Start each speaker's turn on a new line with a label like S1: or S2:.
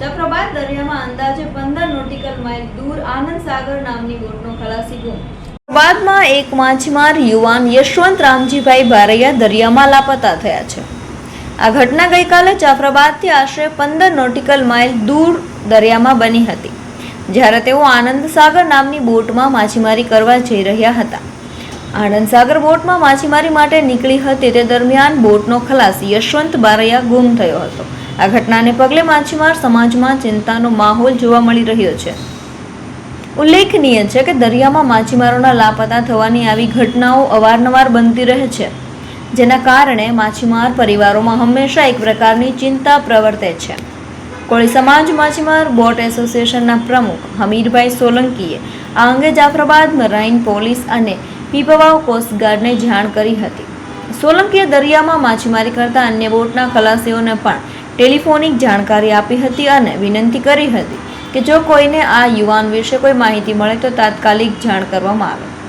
S1: ચક્રવાત દરિયામાં અંદાજે પંદર નોટિકલ માઇલ દૂર આનંદ સાગર નામની બોટનો ખલાસી ગુમ. બાદમાં એક માછીમાર યુવાન યશવંત રામજીભાઈ બારૈયા દરિયામાં લાપતા થયા છે. આ ઘટના ગઈકાલે જાફરાબાદથી આશરે પંદર નોટિકલ માઇલ દૂર દરિયામાં બની હતી, જ્યારે તેઓ આનંદ સાગર નામની બોટમાં માછીમારી કરવા જઈ રહ્યા હતા. આનંદ સાગર બોટમાં માછીમારી માટે નીકળી હતી તે દરમિયાન બોટનો ખલાસી યશવંત બારૈયા ગુમ થયો હતો. આ ઘટનાને પગલે માછીમાર સમાજમાં ચિંતાનો માહોલ જોવા મળી રહ્યો છે. ઉલ્લેખનીય છે કે દરિયામાં માછીમારોના લાપતા થવાની આવી ઘટનાઓ અવારનવાર બનતી રહે છે, જેના કારણે માછીમાર પરિવારોમાં હંમેશા એક પ્રકારની ચિંતા પ્રવર્તે છે. કોળી સમાજ માછીમાર બોટ એસોસિએશનના પ્રમુખ હમીરભાઈ સોલંકીએ આ અંગે જાફરાબાદ મરાઇન પોલીસ અને પીપવાવ કોસ્ટગાર્ડને જાણ કરી હતી. સોલંકીએ દરિયામાં માછીમારી કરતા અન્ય બોટના ખલાસીઓને પણ ટેલિફોનિક જાણકારી આપી હતી અને વિનંતી કરી હતી કે જો કોઈને આ યુવાન વિશે કોઈ માહિતી મળે તો તાત્કાલિક જાણ કરવામાં આવે.